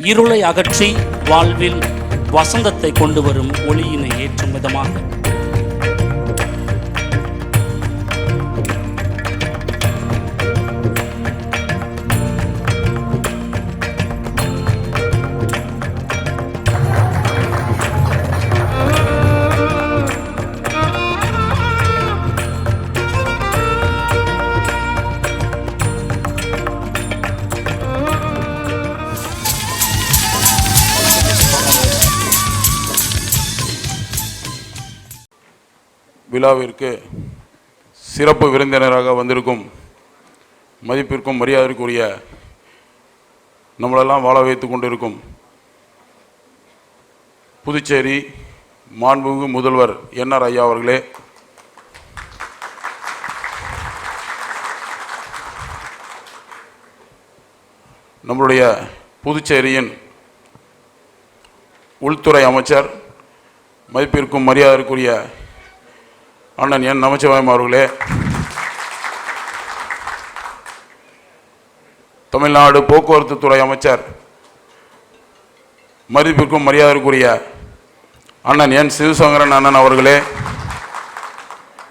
இருளை அகற்றி வாழ்வில் வசந்தத்தை கொண்டு வரும் ஒளியினை ஏற்றும் விதமாக. விழாவிற்கு சிறப்பு விருந்தினராக வந்திருக்கும் மதிப்பிற்கும் மரியாதைக்குரிய நம்மளெல்லாம் வாழ வைத்து கொண்டிருக்கும் புதுச்சேரி மாண்புமிகு முதல்வர் என்ஆர் ஐயா அவர்களே. நம்மளுடைய புதுச்சேரியின் உள்துறை அமைச்சர் மதிப்பிற்கும் மரியாதைக்குரிய அண்ணன் என் நமச்சிவாயம் அவர்களே. தமிழ்நாடு போக்குவரத்து துறை அமைச்சர் மதிப்பிற்கும் மரியாதைக்குரிய அண்ணன் என் சிவசங்கரன் அண்ணன் அவர்களே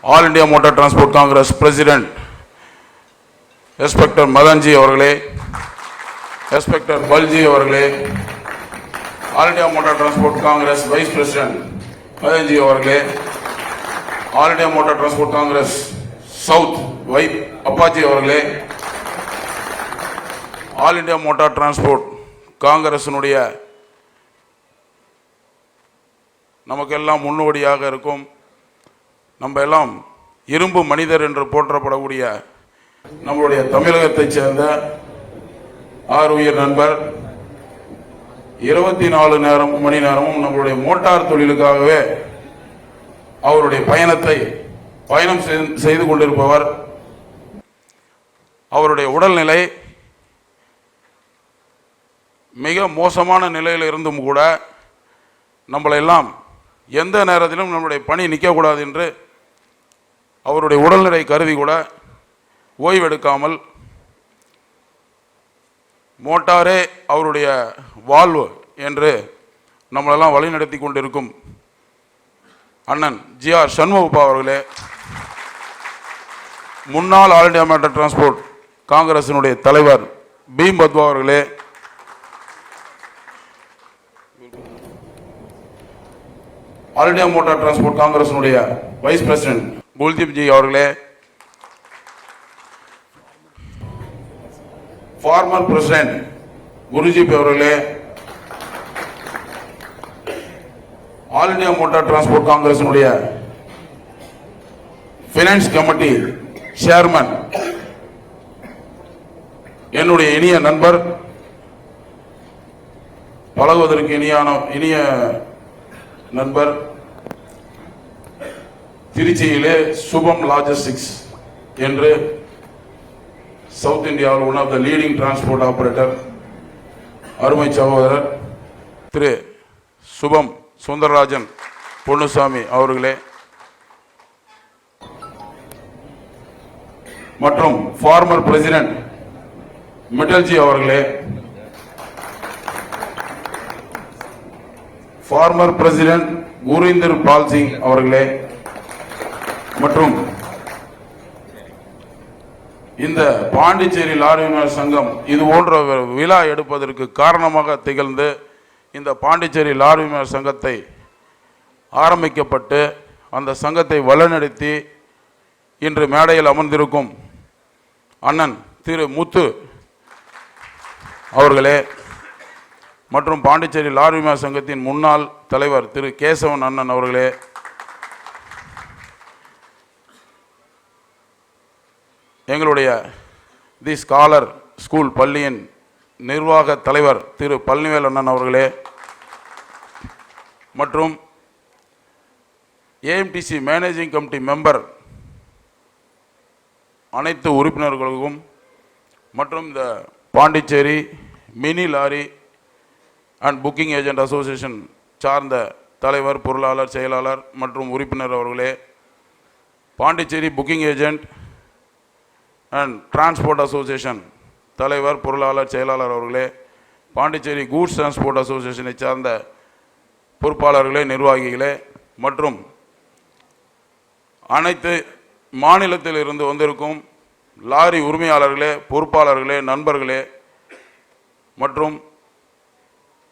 All India Motor Transport Congress president எஸ்பெக்டர் Madanji அவர்களே எஸ்பெக்டர் பல்ஜி அவர்களே All India Motor Transport Congress vice president Madanji அவர்களே All India Motor Transport Congress south வை அப்பாச்சி அவர்களே. ஆல் இந்தியா மோட்டார் டிரான்ஸ்போர்ட் காங்கிரசினுடைய நமக்கெல்லாம் முன்னோடியாக இருக்கும். நம்ம எல்லாம் இரும்பு மனிதர் என்று போற்றப்படக்கூடிய நம்மளுடைய தமிழகத்தைச் சேர்ந்த ஆறு உயிர் நண்பர் இருபத்தி நாலு நேரம் மணி நேரமும் நம்மளுடைய மோட்டார் தொழிலுக்காகவே அவருடைய பயணத்தை பயணம் செய்து- செய்து கொண்டிருப்பவர். அவருடைய உடல்நிலை மிக மோசமான நிலையில் இருந்தும் கூட நம்மளெல்லாம் எந்த நேரத்திலும் நம்முடைய பணி நிற்கக்கூடாது என்று அவருடைய உடல்நிலை கருதி கூட ஓய்வெடுக்காமல் மோட்டாரே அவருடைய வாழ்வு என்று நம்மளெல்லாம் வழிநடத்தி கொண்டிருக்கும் அண்ணன் ஜி ஆர் சண்முகப்பா அவர்களே முன்னாள் ஆல் இண்டியா மேட்டர் டிரான்ஸ்போர்ட் காங்கிரசினுடைய தலைவர் பீம் பத்வா அவர்களே. ஆல் இண்டியா மோட்டார் டிரான்ஸ்போர்ட் காங்கிரசினுடைய வைஸ் பிரசிடென்ட் குல்தீப் ஜி அவர்களே. ஃபார்மர் பிரசிடென்ட் குருஜிப் அவர்களே. ஆல் இந்தியா மோட்டார் டிரான்ஸ்போர்ட் காங்கிரசினுடைய பினான்ஸ் கமிட்டி சேர்மன் என்னுடைய இனிய நண்பர் பழகுவதற்கு இனியான இனிய நண்பர் திருச்சியிலே சுபம் லாஜிஸ்டிக்ஸ் என்று சவுத் இந்தியாவில் one of the leading transport operator அருமை சகோதரர் திரு சுபம் சுந்தரராஜன் பொன்னுசாமி அவர்களே. மற்றும் ஃபார்மர் பிரசிடென்ட் மிட்டல்ஜி அவர்களே. ஃபார்மர் பிரசிடென்ட் குரீந்தர் பால் சிங் அவர்களே. மற்றும் இந்த பாண்டிச்சேரி லாரி சங்கம் இது போன்ற விழா எடுப்பதற்கு காரணமாக திகழ்ந்து இந்த பாண்டிச்சேரி லாரி சங்கத்தை ஆரம்பிக்கப்பட்டு அந்த சங்கத்தை வழிநடத்தி இன்று மேடையில் அமர்ந்திருக்கும் அண்ணன் திரு முத்து அவர்களே மற்றும் பாண்டிச்சேரி லாரி சங்கத்தின் முன்னாள் தலைவர் திரு கேசவன் அண்ணன் அவர்களே எங்களுடைய தி ஸ்காலர் ஸ்கூல் பள்ளியின் நிர்வாக தலைவர் திரு பழனிவேல் அண்ணன் அவர்களே மற்றும் ஏஎம்டிசி மேனேஜிங் கமிட்டி மெம்பர் அனைத்து உறுப்பினர்களுக்கும் மற்றும் இந்த Pondicherry mini lorry and booking agent association சார்ந்த தலைவர் பொருளாளர் செயலாளர் மற்றும் உறுப்பினர் அவர்களே Pondicherry booking agent and transport association தலைவர் பொருளாளர் செயலாளர் அவர்களே பாண்டிச்சேரி கூட்ஸ் டிரான்ஸ்போர்ட் அசோசியேஷனை சார்ந்த பொறுப்பாளர்களே நிர்வாகிகளே மற்றும் அனைத்து மாநிலத்தில் இருந்து வந்திருக்கும் லாரி உரிமையாளர்களே பொறுப்பாளர்களே நண்பர்களே மற்றும்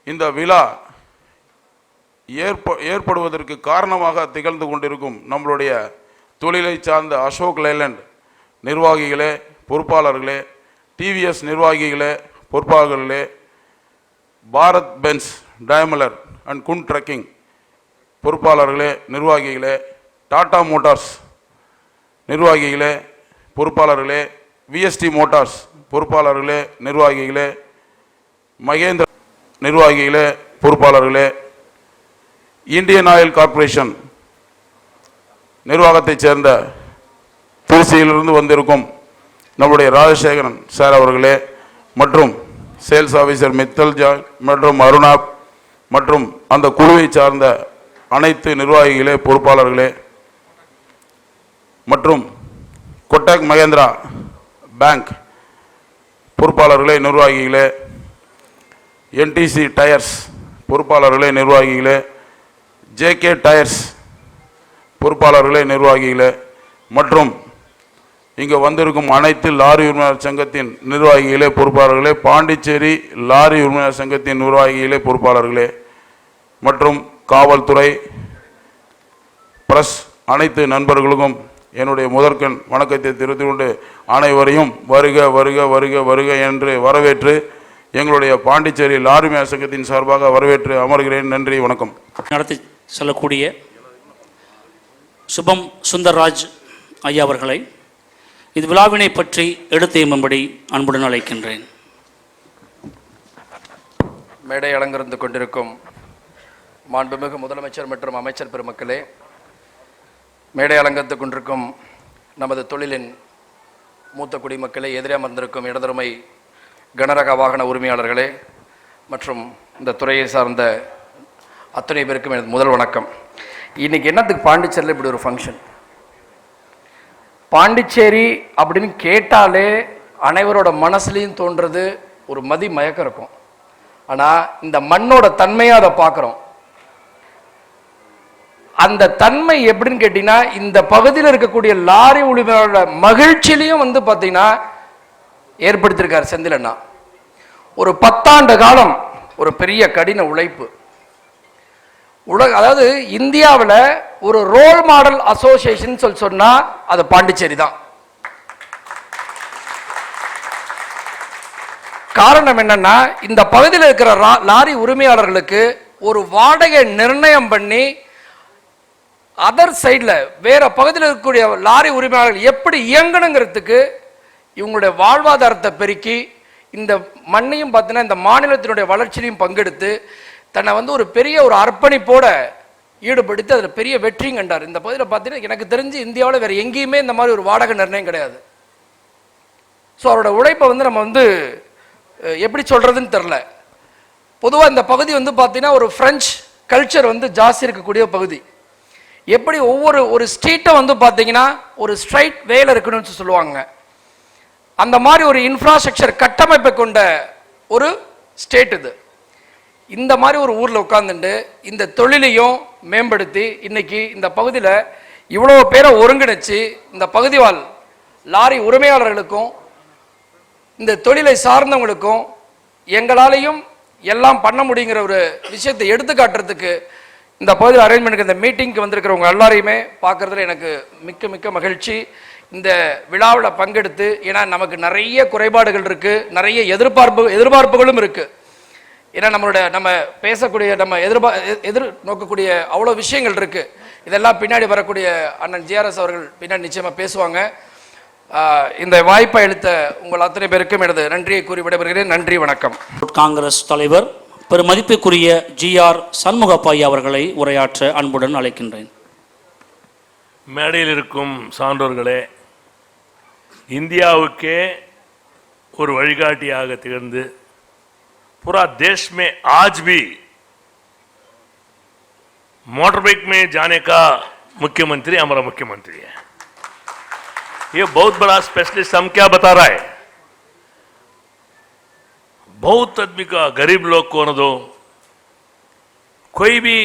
இந்த விழா ஏற்ப ஏற்படுவதற்கு காரணமாக திகழ்ந்து கொண்டிருக்கும் நம்மளுடைய தொழிலை சார்ந்த அசோக் லேலண்ட் நிர்வாகிகளே பொறுப்பாளர்களே டிவிஎஸ் நிர்வாகிகளே பொறுப்பாளர்களே பாரத் பென்ஸ் டயமலர் அண்ட் குன் ட்ரக்கிங் பொறுப்பாளர்களே நிர்வாகிகளே டாடா மோட்டார்ஸ் நிர்வாகிகளே பொறுப்பாளர்களே விஎஸ்டி மோட்டார்ஸ் பொறுப்பாளர்களே நிர்வாகிகளே மகேந்திர நிர்வாகிகளே பொறுப்பாளர்களே இந்தியன் ஆயில் கார்ப்பரேஷன் நிர்வாகத்தைச் சேர்ந்த திருச்சியிலிருந்து வந்திருக்கும் நம்முடைய ராஜசேகரன் சார் அவர்களே மற்றும் சேல்ஸ் ஆஃபீஸர் மித்தல் ஜாய் மற்றும் அருணா மற்றும் அந்த குழுவை சார்ந்த அனைத்து நிர்வாகிகளே பொறுப்பாளர்களே மற்றும் கொட்டாக் மகேந்திரா பேங்க் பொறுப்பாளர்களே நிர்வாகிகளே என்டிசி டயர்ஸ் பொறுப்பாளர்களே நிர்வாகிகளே ஜேகே டயர்ஸ் பொறுப்பாளர்களே நிர்வாகிகளே மற்றும் இங்கே வந்திருக்கும் அனைத்து லாரி உரிமையாளர் சங்கத்தின் நிர்வாகிகளே பொறுப்பாளர்களே பாண்டிச்சேரி லாரி உரிமையாளர் சங்கத்தின் நிர்வாகிகளே பொறுப்பாளர்களே மற்றும் காவல்துறை பிரஸ் அனைத்து நண்பர்களுக்கும் என்னுடைய முதற்கண் வணக்கத்தை தெரிவித்துக் கொண்டு அனைவரையும் வருக வருக வருக வருக என்று வரவேற்று எங்களுடைய பாண்டிச்சேரி லாரி உரிமையாளர் சங்கத்தின் சார்பாக வரவேற்று அமர்கிறேன். நன்றி வணக்கம். நடத்தி செல்லக்கூடிய சுபம் சுந்தர்ராஜ் ஐயா அவர்களை இது விழாவினை பற்றி எடுத்து எம்படி அன்புடன் அழைக்கின்றேன். மேடை அலங்கரிந்து கொண்டிருக்கும் மாண்புமிகு முதலமைச்சர் மற்றும் அமைச்சர் பெருமக்களே மேடை அலங்கரித்து கொண்டிருக்கும் நமது தொழிலின் மூத்த குடிமக்களே எதிரே அமர்ந்திருக்கும் இடதுரிமை கனரக வாகன உரிமையாளர்களே மற்றும் இந்த துறையை சார்ந்த அத்தனை பேருக்கும் எனது முதல் வணக்கம். இன்னைக்கு என்னத்துக்கு பாண்டிச்சேரியில் இப்படி ஒரு ஃபங்க்ஷன் பாண்டிச்சேரி அப்படின்னு கேட்டாலே அனைவரோட மனசுலையும் தோன்றது ஒரு மதி மயக்கம் இருக்கும். ஆனால் இந்த மண்ணோட தன்மையாக அதை பார்க்குறோம். அந்த தன்மை எப்படின்னு கேட்டீங்கன்னா இந்த பகுதியில் இருக்கக்கூடிய லாரி உரிமையோட மகிழ்ச்சியிலையும் வந்து பார்த்தீங்கன்னா ஏற்படுத்தியிருக்கார் செந்திலண்ணா ஒரு பத்தாண்டு காலம் ஒரு பெரிய கடின உழைப்பு. உலக அதாவது இந்தியாவில் ஒரு ரோல் மாடல் அசோசியேஷன் சொல்லி சொன்னால் அது பாண்டிச்சேரி தான். காரணம் என்னன்னா இந்த பகுதியில் இருக்கிற லாரி உரிமையாளர்களுக்கு ஒரு வாடகை நிர்ணயம் பண்ணி அதர் சைடில் வேற பகுதியில் இருக்கக்கூடிய லாரி உரிமையாளர்கள் எப்படி இயங்கணுங்கிறதுக்கு இவங்களுடைய வாழ்வாதாரத்தை பெருக்கி இந்த மண்ணையும் பார்த்தீங்கன்னா இந்த மாநிலத்தினுடைய வளர்ச்சியிலையும் பங்கெடுத்து தன்னை வந்து ஒரு பெரிய ஒரு அர்ப்பணிப்போட ஈடுபடுத்தி அதில் பெரிய வெற்றியும் கண்டார். இந்த பகுதியில் பார்த்தீங்கன்னா எனக்கு தெரிஞ்சு இந்தியாவில் வேறு எங்கேயுமே இந்த மாதிரி ஒரு வாடகை நிர்ணயம் கிடையாது. ஸோ அவரோட உழைப்பை வந்து நம்ம வந்து எப்படி சொல்கிறதுன்னு தெரில பொதுவாக இந்த பகுதி வந்து பார்த்தீங்கன்னா ஒரு ஃப்ரெஞ்ச் கல்ச்சர் வந்து ஜாஸ்தி இருக்கக்கூடிய பகுதி. எப்படி ஒவ்வொரு ஒரு ஸ்ட்ரீட்டை வந்து பார்த்தீங்கன்னா ஒரு ஸ்ட்ரைட் வேல இருக்கணும்னு சொல்லுவாங்க. அந்த மாதிரி ஒரு இன்ஃப்ராஸ்ட்ரக்சர் கட்டமைப்பை கொண்ட ஒரு ஸ்டேட் இது. இந்த மாதிரி ஒரு ஊரில் உட்காந்துட்டு இந்த தொழிலையும் மேம்படுத்தி இன்னைக்கு இந்த பகுதியில் இவ்வளோ பேரை ஒருங்கிணைச்சு இந்த பகுதி வாழ் லாரி உரிமையாளர்களுக்கும் இந்த தொழிலை சார்ந்தவங்களுக்கும் எங்களாலையும் எல்லாம் பண்ண முடியுங்கிற ஒரு விஷயத்தை எடுத்து காட்டுறதுக்கு இந்த பகுதியில் அரேஞ்ச் இந்த மீட்டிங்க்கு வந்திருக்கிறவங்க எல்லாரையுமே பார்க்கறதுல எனக்கு மிக்க மிக்க மகிழ்ச்சி. இந்த விழாவில் பங்கெடுத்து ஏன்னா நமக்கு நிறைய குறைபாடுகள் இருக்குது நிறைய எதிர்பார்ப்பு எதிர்பார்ப்புகளும் இருக்குது ஏன்னா நம்மளுடைய நம்ம பேசக்கூடிய நம்ம எதிர்பார் எதிர் நோக்கக்கூடிய அவ்வளோ விஷயங்கள் இருக்குது இதெல்லாம் பின்னாடி வரக்கூடிய அண்ணன் ஜிஆர்எஸ் அவர்கள் பின்னாடி நிச்சயமாக பேசுவாங்க. இந்த வாய்ப்பை அளித்த உங்கள் அத்தனை பேருக்கும் எனது நன்றியை கூறி விடைபெறுகிறேன். நன்றி வணக்கம். காங்கிரஸ் தலைவர் பெரு பெருமதிப்புக்குரிய ஜி ஆர் சண்முகப்பாய் அவர்களை உரையாற்ற அன்புடன் அழைக்கின்றேன். மேடையில் இருக்கும் சான்றோர்களே இந்தியாவுக்கே ஒரு வழிகாட்டியாக திகழ்ந்து पूरा देश में आज भी मोटर बाइक में जाने முக்கியமந்திரி मुख्यमंत्री हमारा मुख्यमंत्री है ये बहुत बड़ा स्पेशलिस्ट बहुत आदमी का गरीब लोग को न दो कोई भी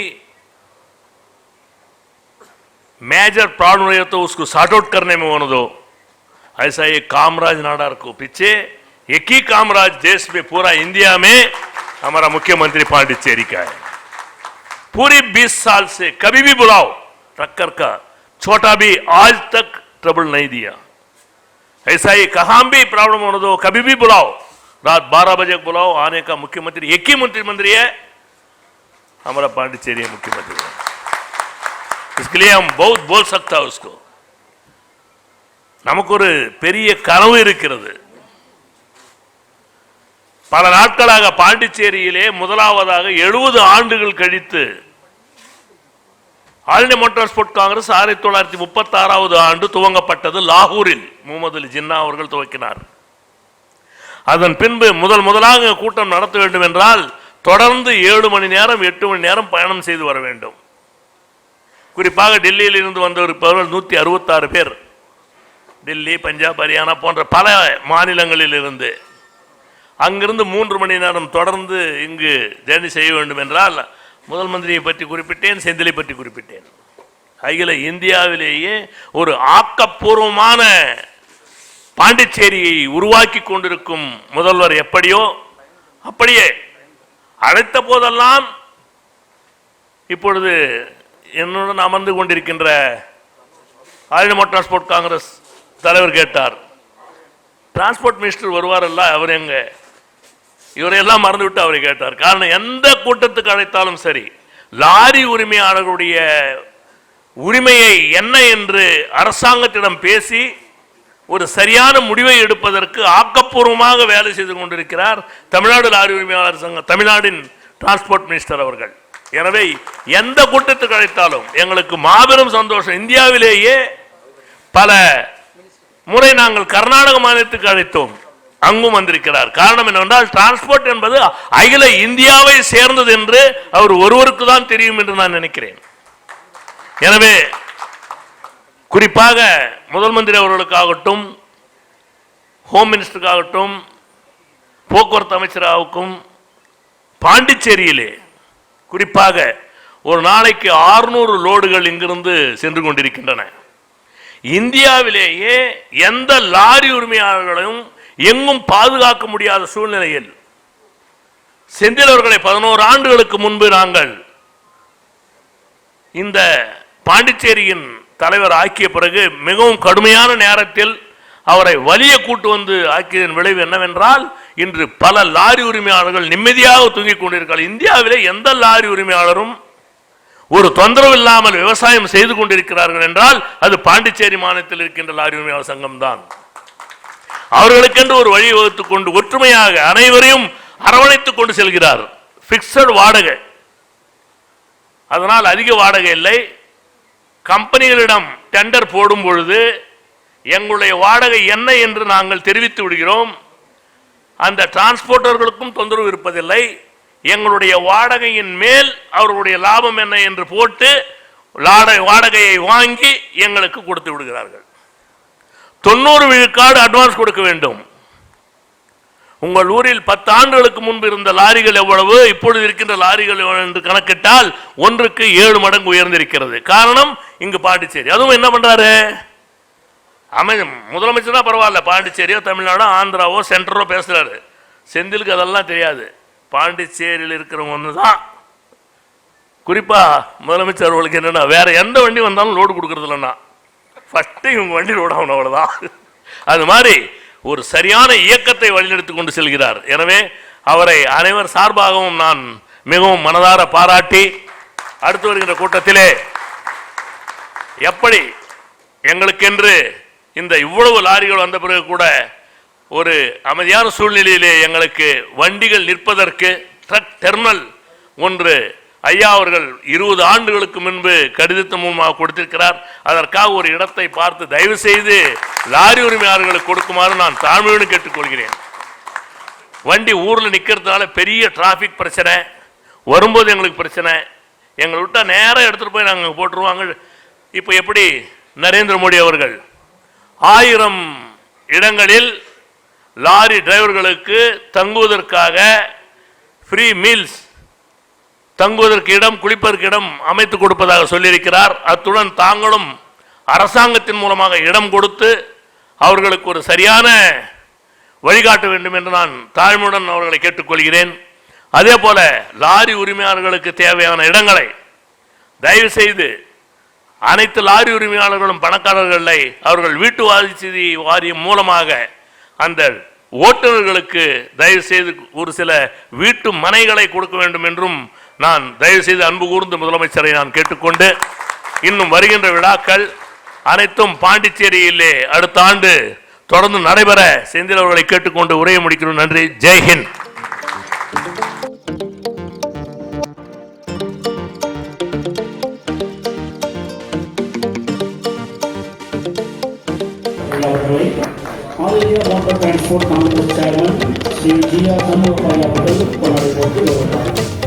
मेजर प्रॉब्लम रहे तो उसको सॉर्ट आउट करने में होने दो ऐसा ये कामराज नाडार को पीछे एक ही कामराज देश में पूरा इंडिया में हमारा मुख्यमंत्री पांडिचेरी का है पूरी 20 साल से कभी भी बुलाओ टक्कर का छोटा भी आज तक ट्रबल नहीं दिया ऐसा ही कहाँ भी प्रॉब्लम होने दो कभी भी बुलाओ रात 12 बजे बुलाओ आने का मुख्यमंत्री एक ही मंत्री है हमारा पांडिचेरी है मुख्यमंत्री इसके लिए हम बहुत बोल सकता है उसको நமக்கு ஒரு பெரிய கனவு இருக்கிறது பல நாட்களாக பாண்டிச்சேரியிலே முதலாவதாக எழுபது ஆண்டுகள் கழித்து all India motor sport congress ஆயிரத்தி தொள்ளாயிரத்தி முப்பத்தி ஆறாவது ஆண்டு துவங்கப்பட்டது லாகூரில் முகமது அலி ஜின்னா அவர்கள் துவக்கினார் அதன் பின்பு முதல் முதலாக கூட்டம் நடத்த வேண்டும் என்றால் தொடர்ந்து ஏழு மணி நேரம் எட்டு மணி நேரம் பயணம் செய்து வர வேண்டும். குறிப்பாக டெல்லியில் இருந்து வந்திருப்பவர்கள் நூற்றி அறுபத்தாறு பேர். டெல்லி பஞ்சாப் ஹரியானா போன்ற பல மாநிலங்களில் இருந்து அங்கிருந்து மூன்று மணி நேரம் தொடர்ந்து இங்கு ஜேர்னி செய்ய வேண்டும் என்றால் முதல் மந்திரியை பற்றி குறிப்பிட்டேன் செந்திலை பற்றி குறிப்பிட்டேன். அகில இந்தியாவிலேயே ஒரு ஆக்கப்பூர்வமான பாண்டிச்சேரியை உருவாக்கி கொண்டிருக்கும் முதல்வர் எப்படியோ அப்படியே. அழைத்த போதெல்லாம் இப்பொழுது என்னுடன் அமர்ந்து கொண்டிருக்கின்ற ஆல் டிரான்ஸ்போர்ட் காங்கிரஸ் தலைவர் கேட்டார். டிரான்ஸ்போர்ட் மினிஸ்டர் வருவாரல்ல அவர் எங்க? இவரையெல்லாம் மறந்துவிட்டு அவரை கேட்டார். காரணம் எந்த கூட்டத்துக்கு அழைத்தாலும் சரி லாரி உரிமையாளர்களுடைய உரிமையை என்ன என்று அரசாங்கத்திடம் பேசி ஒரு சரியான முடிவை எடுப்பதற்கு ஆக்கப்பூர்வமாக வேலை செய்து கொண்டிருக்கிறார் தமிழ்நாடு லாரி உரிமையாளர் சங்கம் தமிழ்நாடின் டிரான்ஸ்போர்ட் மினிஸ்டர் அவர்கள். எனவே எந்த கூட்டத்துக்கு அழைத்தாலும் எங்களுக்கு மாபெரும் சந்தோஷம். இந்தியாவிலேயே பல முறை நாங்கள் கர்நாடக மாநிலத்துக்கு அழைத்தோம். அங்கும் வந்திருக்கிறார். காரணம் என்னவென்றால் டிரான்ஸ்போர்ட் என்பது அகில இந்தியாவை சேர்ந்தது என்று அவர் ஒருவருக்கு தான் தெரியும் என்று நான் நினைக்கிறேன். எனவே குறிப்பாக முதல் மந்திரி அவர்களுக்காகட்டும் ஹோம் மினிஸ்டருக்காகட்டும் போக்குவரத்து அமைச்சராகட்டும் பாண்டிச்சேரியிலே குறிப்பாக ஒரு நாளைக்கு 600 லோடுகள் இங்கிருந்து சென்று கொண்டிருக்கின்றன. இந்தியாவிலேயே எந்த லாரி உரிமையாளர்களையும் எங்கும் பாதுகாக்க முடியாத சூழ்நிலையில் செந்தில் அவர்களை பதினோரு ஆண்டுகளுக்கு முன்பு நாங்கள் இந்த பாண்டிச்சேரியின் தலைவர் ஆக்கிய பிறகு மிகவும் கடுமையான நேரத்தில் அவரை வலிய கூட்டு வந்து ஆக்கியதன் விளைவு என்னவென்றால் இன்று பல லாரி உரிமையாளர்கள் நிம்மதியாக தூங்கிக் கொண்டிருக்கிறார் இந்தியாவிலே எந்த லாரி உரிமையாளரும் ஒரு தொந்தரவு இல்லாமல் விவசாயம் செய்து கொண்டிருக்கிறார்கள் என்றால் அது பாண்டிச்சேரி மாநிலத்தில் இருக்கின்ற லாரி உரிமையாளர் சங்கம் தான். அவர்களுக்கென்று ஒரு வழி வகுத்துக் கொண்டு ஒற்றுமையாக அனைவரையும் அரவணைத்துக் கொண்டு செல்கிறார். பிக்சட் வாடகை. அதனால் அதிக வாடகை இல்லை. கம்பெனிகளிடம் டெண்டர் போடும் பொழுது எங்களுடைய வாடகை என்ன என்று நாங்கள் தெரிவித்து விடுகிறோம். அந்த டிரான்ஸ்போர்ட்டர்களுக்கும் தொந்தரவு இருப்பதில்லை. எங்களுடைய வாடகையின் மேல் அவர்களுடைய லாபம் என்ன என்று போட்டு வாடகையை வாங்கி எங்களுக்கு கொடுத்து விடுகிறார்கள். தொண்ணூறு விழுக்காடு அட்வான்ஸ் கொடுக்க வேண்டும். உங்கள் ஊரில் பத்து ஆண்டுகளுக்கு முன்பு இருந்த லாரிகள் எவ்வளவு? இப்பொழுது இருக்கின்ற லாரிகள் என்று கணக்கிட்டால் ஒன்றுக்கு ஏழு மடங்கு உயர்ந்திருக்கிறது. காரணம் இங்கு பாண்டிச்சேரி. அதுவும் என்ன பண்றாரு? அமை முதலமைச்சர்னா பரவாயில்ல. பாண்டிச்சேரியோ தமிழ்நாடோ ஆந்திராவோ சென்டரோ பேசுறாரு. செந்திலுக்கு அதெல்லாம் தெரியாது. பாண்டிச்சேரியில் இருக்கிறவங்க ஒன்று தான் குறிப்பா முதலமைச்சர் அவர்களுக்கு என்னன்னா வேற எந்த வண்டி வந்தாலும் லோடு கொடுக்கறது இல்லைன்னா ஃபஸ்ட்டு இவங்க வண்டி லோடு ஆகணும் அவ்வளோதான் அது மாதிரி ஒரு சரியான இயக்கத்தை வழிநடத்தி கொண்டு செல்கிறார். எனவே அவரை அனைவர் சார்பாகவும் நான் மிகவும் மனதார பாராட்டி அடுத்து வருகின்ற கூட்டத்திலே எப்படி எங்களுக்கென்று இந்த இவ்வளவு லாரிகள் வந்த பிறகு கூட ஒரு அமைதியான சூழ்நிலையிலே எங்களுக்கு வண்டிகள் நிற்பதற்கு ட்ரக் டெர்மினல் ஒன்று ஐயா அவர்கள் இருபது ஆண்டுகளுக்கு முன்பு கடிதத்தின் மூலமாக கொடுத்திருக்கிறார். அதற்காக ஒரு இடத்தை பார்த்து தயவு செய்து லாரி உரிமையாளர்களுக்கு கொடுக்குமாறு நான் தாழ்மையோடு கேட்டுக்கொள்கிறேன். வண்டி ஊரில் நிற்கிறதுனால பெரிய டிராஃபிக் பிரச்சனை. வரும்போது எங்களுக்கு பிரச்சனை. எங்களை விட்டால் நேரா எடுத்துகிட்டு போய் நாங்கள் போட்டுருவாங்க. இப்போ எப்படி? நரேந்திர மோடி அவர்கள் ஆயிரம் இடங்களில் லாரி டிரைவர்களுக்கு தங்குவதற்காக ஃப்ரீ மீல்ஸ் தங்குவதற்கு இடம் குளிப்பதற்கு இடம் அமைத்து கொடுப்பதாக சொல்லியிருக்கிறார். அத்துடன் தாங்களும் அரசாங்கத்தின் மூலமாக இடம் கொடுத்து அவர்களுக்கு ஒரு சரியான வழிகாட்ட வேண்டும் என்று நான் தாழ்மையுடன் அவர்களை கேட்டுக்கொள்கிறேன். அதே போல லாரி உரிமையாளர்களுக்கு தேவையான இடங்களை தயவு செய்து அனைத்து லாரி உரிமையாளர்களும் பணக்காரர்களை அவர்கள் வீட்டு வசதி வாரியம் மூலமாக அந்த ஓட்டுநர்களுக்கு தயவு செய்து ஒரு சில வீட்டு மனைகளை கொடுக்க வேண்டும் என்றும் நான் தயவு செய்து அன்பு கூர்ந்து முதலமைச்சரை நான் கேட்டுக்கொண்டு இன்னும் வருகின்ற விழாக்கள் அனைத்தும் பாண்டிச்சேரியிலே அடுத்த ஆண்டு தொடர்ந்து நடைபெற செந்தில் அவர்களை கேட்டுக்கொண்டு உரையை முடிக்கிறோம். நன்றி. ஜெய்ஹிந்த் Transport Congress chairman Shri G R Shanmugapai அவர்கள் கொண்டாடி போட்டு